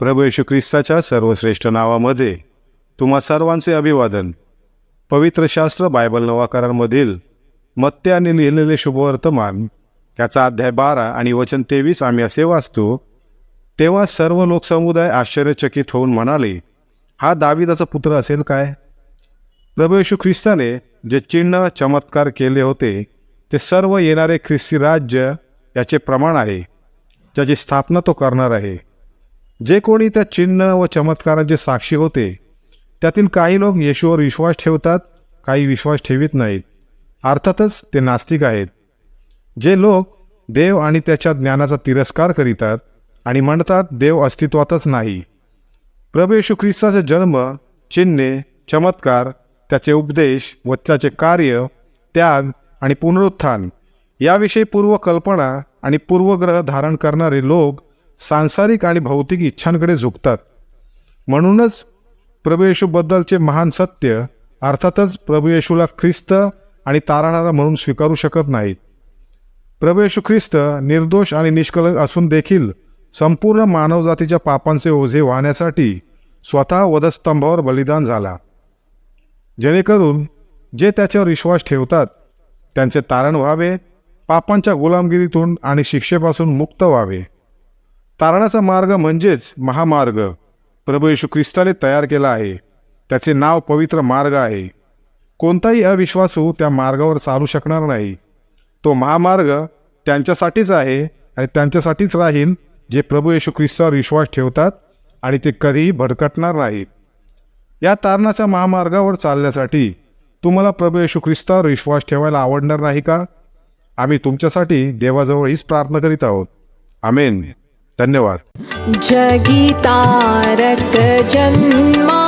प्रभू येशू ख्रिस्ताच्या सर्वश्रेष्ठ नावामध्ये तुम्हा सर्वांचे अभिवादन. पवित्र शास्त्र बायबल नवाकारांमधील मत्त्याने लिहिलेले शुभवर्तमान याचा अध्याय बारा आणि वचन तेवीस आम्ही असे वाचतो तेव्हा सर्व लोकसमुदाय आश्चर्यचकित होऊन म्हणाले हा दाविदाचा पुत्र असेल काय? प्रभू येशू ख्रिस्ताने जे चिन्ह चमत्कार केले होते ते सर्व येणारे ख्रिस्ती राज्य याचे प्रमाण आहे ज्याची स्थापना तो करणार आहे. जे कोणी त्या चिन्ह व चमत्कारांचे साक्षी होते त्यातील काही लोक येशूवर विश्वास ठेवतात काही विश्वास ठेवित नाहीत. अर्थातच ते नास्तिक आहेत. जे लोक देव आणि त्याच्या ज्ञानाचा तिरस्कार करीतात आणि म्हणतात देव अस्तित्वातच नाही. प्रभू येशू ख्रिस्ताचा जन्म चिन्हे चमत्कार त्याचे उपदेश व त्याचे कार्य त्याग आणि पुनरुत्थान याविषयी पूर्वकल्पना आणि पूर्वग्रह धारण करणारे लोक सांसारिक आणि भौतिक इच्छांकडे झुकतात. म्हणूनच प्रभू येशूबद्दलचे महान सत्य अर्थातच प्रभू येशूला ख्रिस्त आणि तारणारा म्हणून स्वीकारू शकत नाहीत. प्रभू येशू ख्रिस्त निर्दोष आणि निष्कलंक असून देखील संपूर्ण मानवजातीच्या पापांचे ओझे वाहण्यासाठी स्वतः वधस्तंभावर बलिदान झाला. जेणेकरून जे त्याच्यावर विश्वास ठेवतात त्यांचे तारण व्हावे पापांच्या गुलामगिरीतून आणि शिक्षेपासून मुक्त व्हावे. तारणाचा मार्ग म्हणजेच महामार्ग. प्रभू येशू ख्रिस्ताने तयार केला आहे. त्याचे नाव पवित्र मार्ग आहे. कोणताही अविश्वासू त्या मार्गावर चालू शकणार नाही. तो महामार्ग त्यांच्यासाठीच आहे आणि त्यांच्यासाठीच राहील जे प्रभू येशू ख्रिस्तावर विश्वास ठेवतात आणि ते कधीही भडकटणार नाहीत. या तारणाच्या महामार्गावर चालण्यासाठी तुम्हाला प्रभू येशू ख्रिस्तावर विश्वास ठेवायला आवडणार नाही का? आम्ही तुमच्यासाठी देवाजवळ हीच प्रार्थना करीत आहोत. आमेन. धन्यवाद. जगी तारक जन्मा